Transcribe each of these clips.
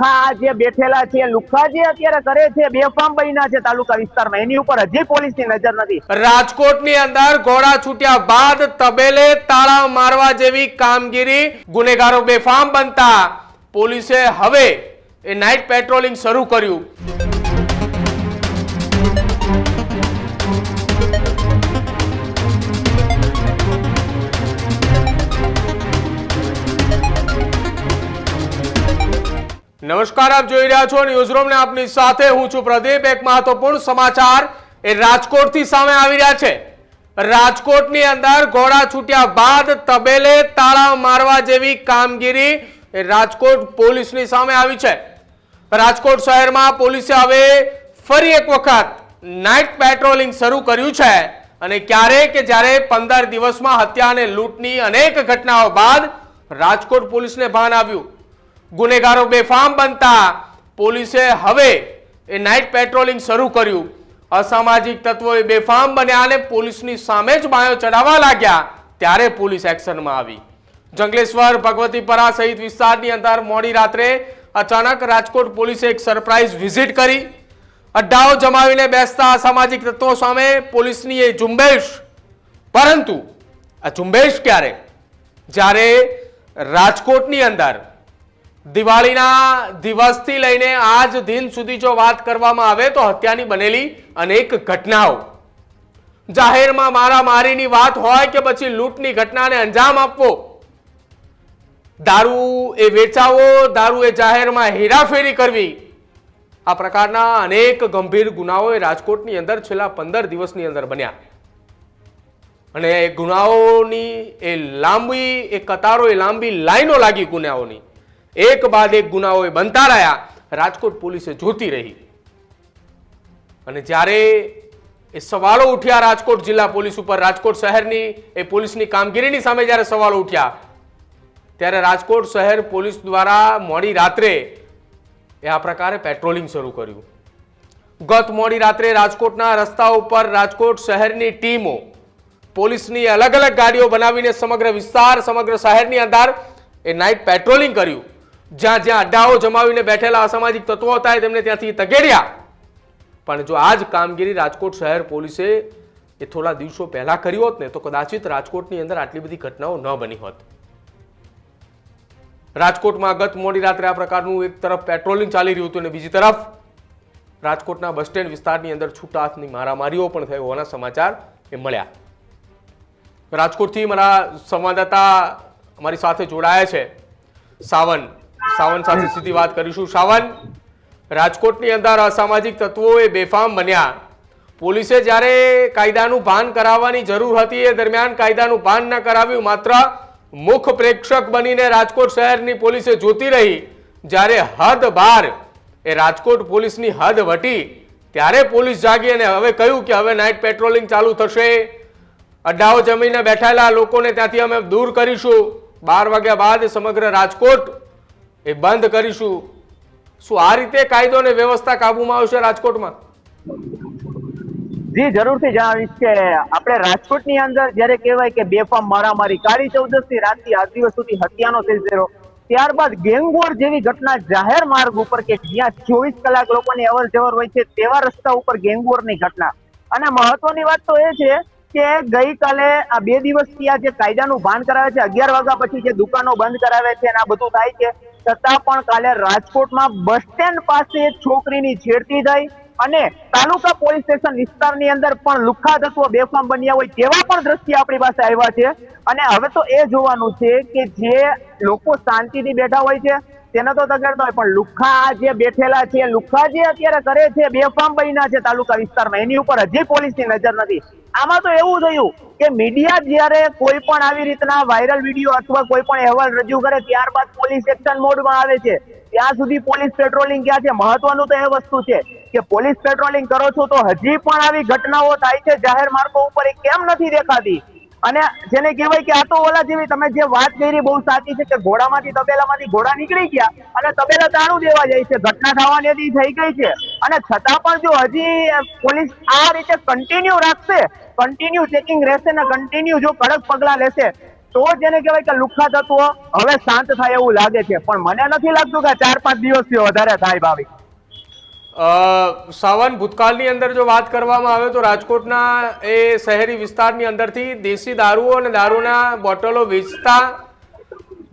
લુખ્ખા જે બેઠેલા છે, લુખા જે અત્યારે કરે છે, બેફામ બન્યા છે તાલુકા વિસ્તારમાં. એની ઉપર હજી પોલીસની નજર નથી. રાજકોટની અંદર ઘોડા છૂટ્યા બાદ તબેલે તાળા મારવા જેવી કામગીરી ગુનેગારો બેફામ બનતા પોલીસે હવે એ નાઇટ પેટ્રોલિંગ શરૂ કર્યું. નમસ્કાર, આપ જોઈ રહ્યા છો ન્યૂઝરૂમ ને આપની સાથે હું છું પ્રદીપ. એક મહત્વપૂર્ણ સમાચાર એ રાજકોટથી સામે આવી રહ્યા છે. રાજકોટની અંદર ઘોડા છૂટ્યા બાદ તબેલે તાળા મારવા જેવી કામગીરી એ રાજકોટ પોલીસની સામે આવી છે. રાજકોટ શહેરમાં પોલીસે હવે ફરી એક વખત નાઇટ પેટ્રોલિંગ શરૂ કર્યું છે અને ક્યારે કે જ્યારે પંદર દિવસમાં હત્યા અને લૂંટની અનેક ઘટનાઓ બાદ રાજકોટ પોલીસને ભાન આવ્યું. ગુનેગારો બેફામ બનતા પોલીસે હવે એ નાઇટ પેટ્રોલિંગ શરૂ કર્યું. અસામાજિક તત્વોએ બેફામ બન્યા અને પોલીસની સામે જ બાયો ચડાવવા લાગ્યા ત્યારે પોલીસ એક્શનમાં આવી. જંગલેશ્વર, ભગવતીપરા સહિત વિસ્તારની અંદર મોડી રાત્રે અચાનક રાજકોટ પોલીસે એક સરપ્રાઇઝ વિઝિટ કરી. અડ્ડાઓ જમાવીને બેસતા અસામાજિક તત્વો સામે પોલીસની એ ઝુંબેશ. પરંતુ આ ઝુંબેશ ક્યારે? જ્યારે રાજકોટની અંદર દિવાળીના દિવસથી લઈને આજ દિન સુધી જો વાત કરવામાં આવે તો હત્યાની બનેલી અનેક ઘટનાઓ. જાહેરમાં મારામારીની વાત હોય કે પછી લૂંટની ઘટનાને અંજામ આપવો. દારૂ એ વેચાવો, દારૂ એ જાહેરમાં હેરાફેરી કરવી. આ પ્રકારના અનેક ગંભીર ગુનાઓ એ રાજકોટની અંદર છેલ્લા પંદર દિવસની અંદર બન્યા. અને ગુનાઓની એ લાંબી, એ કતારો, એ લાંબી લાઈનો લાગી ગુનાઓની. એક બાદ એક ગુનાઓ એ બનતા રહ્યા, રાજકોટ પોલીસે જોતી રહી. અને જ્યારે એ સવાલો ઉઠ્યા રાજકોટ જિલ્લા પોલીસ ઉપર, રાજકોટ શહેરની એ પોલીસની કામગીરીની સામે જ્યારે સવાલો ઉઠ્યા, ત્યારે રાજકોટ શહેર પોલીસ દ્વારા મોડી રાત્રે એ આ પ્રકારે પેટ્રોલિંગ શરૂ કર્યું. ગત મોડી રાત્રે રાજકોટના રસ્તા ઉપર રાજકોટ શહેરની ટીમો પોલીસની અલગ અલગ ગાડીઓ બનાવીને સમગ્ર વિસ્તાર, સમગ્ર શહેરની અંદર એ નાઇટ પેટ્રોલિંગ કર્યું. જ્યાં જ્યાં અડ્ડાઓ જમાવીને બેઠેલા અસામાજિક તત્વો હતા તેમને ત્યાંથી તગેડ્યા. પણ જો આ જ કામગીરી રાજકોટ શહેર પોલીસે એ થોડા દિવસો પહેલા કરી હોત ને, તો કદાચિત રાજકોટની અંદર આટલી બધી ઘટનાઓ ન બની હોત. રાજકોટમાં ગત મોડી રાત્રે આ પ્રકારનું એક તરફ પેટ્રોલિંગ ચાલી રહ્યું હતું અને બીજી તરફ રાજકોટના બસ સ્ટેન્ડ વિસ્તારની અંદર છૂટા હાથની મારામારીઓ પણ થઈ હોવાના સમાચાર એ મળ્યા. રાજકોટથી મારા સંવાદદાતા અમારી સાથે જોડાયા છે. સાવન સાવન સાથે સીધી વાત કરીશું. સાવન, રાજકોટની અંદર અસામાજિક તત્વોએ બેફામ બન્યા. પોલીસે જ્યારે કાયદાનું ભાન કરાવવાની જરૂર હતી, એ દરમિયાન કાયદાનું ભાન ન કરાવ્યું. માત્ર મુખ પ્રેક્ષક બનીને રાજકોટ શહેરની પોલીસે જોતી રહી. જ્યારે હદ બાર એ રાજકોટ પોલીસની હદ વટી, ત્યારે પોલીસ જાગી અને હવે કહ્યું કે હવે નાઇટ પેટ્રોલિંગ ચાલુ થશે. અડ્ડાઓ જમીને બેઠેલા લોકોને ત્યાંથી અમે દૂર કરીશું. બાર વાગ્યા બાદ સમગ્ર રાજકોટ એ બંધ કરીશું. શું આ રીતે કાયદો અને વ્યવસ્થા કાબુમાં આવશે રાજકોટમાં? જી, જરૂરથી જણાવીશ કે આપણે રાજકોટની અંદર જ્યારે કહેવાય કે બેફામ મારામારી કાળી ચૌદસથી રાતથી આજ દિવસ સુધી હત્યાનો સિલસિલો, ત્યારબાદ ગેંગવોર જેવી ઘટના જાહેર માર્ગ ઉપર કે જ્યાં ચોવીસ કલાક લોકોની અવર જવર હોય છે તેવા રસ્તા ઉપર ગેંગવોરની ઘટના. અને મહત્વની વાત તો એ છે કે ગઈકાલે આ બે દિવસથી આ જે કાયદાનું ભાન કરાવે છે, અગિયાર વાગ્યા પછી જે દુકાનો બંધ કરાવે છે અને આ બધું થાય છે છતાં પણ કાલે રાજકોટમાં બસ સ્ટેન્ડ પાસે છોકરીની છેડતી થઈ અને તાલુકા પોલીસ સ્ટેશન વિસ્તારની અંદર પણ લુખ્ખા તત્વો બેફામ બન્યા હોય તેવા પણ દ્રશ્ય આપણી પાસે આવ્યા છે. અને હવે તો એ જોવાનું છે કે જે લોકો શાંતિથી બેઠા હોય છે, તેને તો તગડતા હોય, પણ લુખ્ખા જે બેઠેલા છે લુખ્ખા જે અત્યારે કરે છે, બેફામ બન્યા છે તાલુકા વિસ્તારમાં. એની ઉપર હજી પોલીસની નજર નથી. આમાં તો એવું થયું કે મીડિયા જ્યારે કોઈ પણ આવી રીતના વાયરલ વીડિયો અથવા કોઈ પણ અહેવાલ રજૂ કરે ત્યારબાદ પોલીસ એક્શન મોડમાં આવે છે. ત્યાં સુધી પોલીસ પેટ્રોલિંગ ક્યાં છે? મહત્વનું તો એ વસ્તુ છે કે પોલીસ પેટ્રોલિંગ કરો છો તો હજી પણ આવી ઘટનાઓ થાય છે. જાહેર માર્ગો ઉપર એ કેમ નથી દેખાતી? અને જેને કહેવાય કે આ તો ઓલા જેવી તમે જે વાત કરી બહુ સાચી છે કે ઘોડામાંથી તબેલામાંથી ઘોડા નીકળી ગયા અને તબેલા તાણું દેવા જાય છે. ઘટના થવાની હતી થઈ ગઈ છે. અને છતાં પણ જો હજી પોલીસ આ રીતે કન્ટિન્યુ રાખશે કન્ટિન્યુ ચેકિંગ રહેશે ને કન્ટિન્યુ જો કડક પગલા લેશે, તો જેને કહેવાય કે લુખ્ખા તત્વો હવે શાંત થાય એવું લાગે છે. પણ મને નથી લાગતું કે ચાર પાંચ દિવસથી વધારે થાય ભાવિક. સાવન ભૂતકાળની અંદર જો વાત કરવામાં આવે તો રાજકોટના એ શહેરી વિસ્તારની અંદરથી દેશી દારૂઓ અને દારૂના બોટલો વેચતા,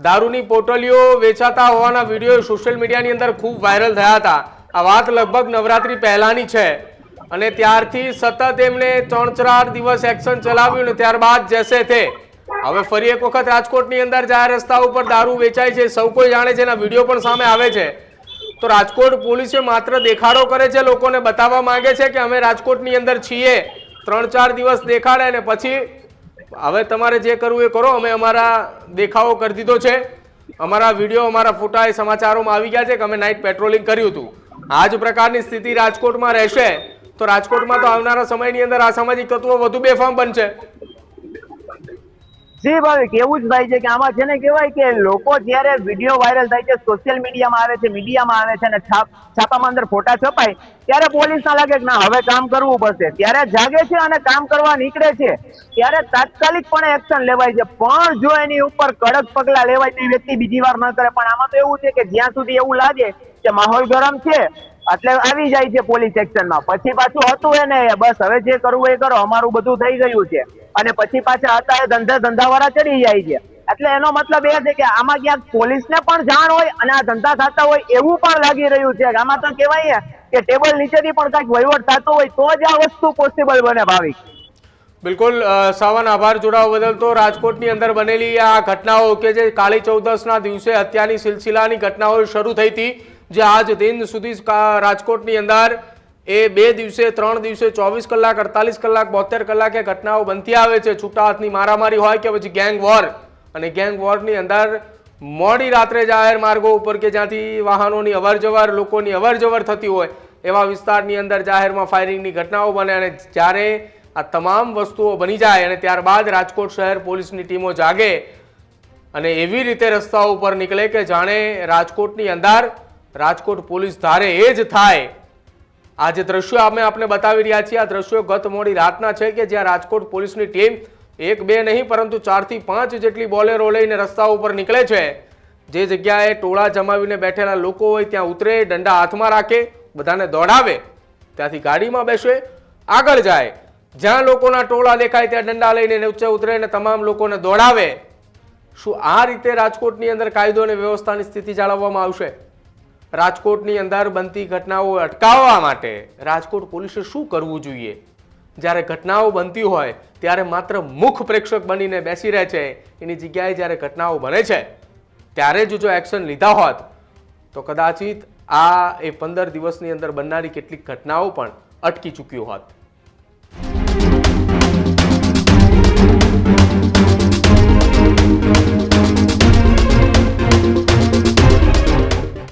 દારૂની પોટલીઓ વેચાતા હોવાના વીડિયો સોશિયલ મીડિયાની અંદર ખૂબ વાયરલ થયા હતા. આ વાત લગભગ નવરાત્રી પહેલાની છે અને ત્યારથી સતત એમણે ત્રણ ચાર દિવસ એક્શન ચલાવ્યું ને ત્યારબાદ જશે તે હવે ફરી એક વખત રાજકોટની અંદર જાહેર રસ્તા ઉપર દારૂ વેચાય છે, સૌ કોઈ જાણે છે, એના વીડિયો પણ સામે આવે છે. તો રાજકોટ પોલીસે માત્ર દેખાડો કરે છે, લોકોને બતાવવા માંગે છે કે અમે રાજકોટની અંદર છીએ. ત્રણ ચાર દિવસ દેખાડે ને પછી હવે તમારે જે કરવું એ કરો. અમે અમારા દેખાવો કરી દીધો છે. અમારા વીડિયો, અમારા ફોટા એ સમાચારોમાં આવી ગયા છે કે અમે નાઇટ પેટ્રોલિંગ કર્યું હતું. આ જ પ્રકારની સ્થિતિ રાજકોટમાં રહેશે. તો રાજકોટમાં તો આવનારા સમયની અંદર આ સામાજિક તત્વો વધુ બેફામ બનશે. જી ભાવિક એવું જ થાય છે કે આમાં છે ને કહેવાય કે લોકો જ્યારે વીડિયો વાયરલ થાય છે સોશિયલ મીડિયામાં આવે છે મીડિયામાં આવે છે અને છાપ છાપામાં અંદર ફોટા છપાય, ત્યારે પોલીસ ના લાગે કે ના, હવે કામ કરવું પડશે. ત્યારે જાગે છે અને કામ કરવા નીકળે છે. ત્યારે તાત્કાલિક પણ એક્શન લેવાય છે. પણ જો એની ઉપર કડક પગલા લેવાય તો વ્યક્તિ બીજી વાર ન કરે. પણ આમાં તો એવું છે કે જ્યાં સુધી એવું લાગે કે માહોલ ગરમ છે, એટલે આવી જાય છે પોલીસ એક્શનમાં પછી પાછું હતું એને, બસ હવે જે કરવું એ કરો, અમારું બધું થઈ ગયું છે. અને પછી પાછા એ ધંધે ધંધાવાળા ચડી જાય છે. એટલે એનો મતલબ એ છે કે આમાં ક્યાંક પોલીસને પણ જાણ હોય અને આ ધંધા થતા હોય એવું પણ લાગી રહ્યું છે. આમાં તો કહેવાય કે ટેબલ નીચેથી પણ કાંઈક વહીવટ થતો હોય તો જ આ વસ્તુ પોસિબલ બને ભાવિક. બિલકુલ સાવન આભાર જોડાવા બદલ તો રાજકોટની અંદર બનેલી આ ઘટનાઓ કે જે કાળી ચૌદસના દિવસે હત્યાની સિલસિલાની ઘટનાઓ શરૂ થઈ હતી, જે આજ દિન સુધી રાજકોટની અંદર એ બે દિવસે, ત્રણ દિવસે, ચોવીસ કલાક, અડતાલીસ કલાક, બોતેર કલાકે ઘટનાઓ બનતી આવે છે. છૂટા હાથની મારામારી હોય કે પછી ગેંગ વોર. અને ગેંગ વોરની અંદર મોડી રાત્રે જાહેર માર્ગો ઉપર કે જ્યાંથી વાહનોની અવરજવર, લોકોની અવરજવર થતી હોય, એવા વિસ્તારની અંદર જાહેરમાં ફાયરિંગની ઘટનાઓ બને અને જ્યારે આ તમામ વસ્તુઓ બની જાય અને ત્યારબાદ રાજકોટ શહેર પોલીસની ટીમો જાગે અને એવી રીતે રસ્તાઓ ઉપર નીકળે કે જાણે રાજકોટની અંદર રાજકોટ પોલીસ ધારે એ જ થાય આ જે દ્રશ્યો અમે આપને બતાવી રહ્યા છીએ, આ દ્રશ્યો ગત મોડી રાતના છે કે જ્યાં રાજકોટ પોલીસની ટીમ એક બે નહીં, પરંતુ ચારથી પાંચ જેટલી બોલેરો લઈને રસ્તા ઉપર નીકળે છે. જે જગ્યાએ ટોળા જમાવીને બેઠેલા લોકો હોય ત્યાં ઉતરે, દંડા હાથમાં રાખે, બધાને દોડાવે, ત્યાંથી ગાડીમાં બેસે, આગળ જાય. જ્યાં લોકોના ટોળા દેખાય ત્યાં દંડા લઈને નીચે ઉતરે અને તમામ લોકોને દોડાવે. શું આ રીતે રાજકોટની અંદર કાયદો અને વ્યવસ્થાની સ્થિતિ જાળવવામાં આવશે? રાજકોટની અંદર બનતી ઘટનાઓ અટકાવવા માટે રાજકોટ પોલીસે શું કરવું જોઈએ? જ્યારે ઘટનાઓ બનતી હોય, ત્યારે માત્ર મુખ પ્રેક્ષક બનીને બેસી રહે છે, એની જગ્યાએ જ્યારે ઘટનાઓ બને છે, ત્યારે જ જો એક્શન લીધા હોત, તો કદાચિત આ એ પંદર દિવસની અંદર બનનારી કેટલીક ઘટનાઓ પણ અટકી ચૂક્યું હોત.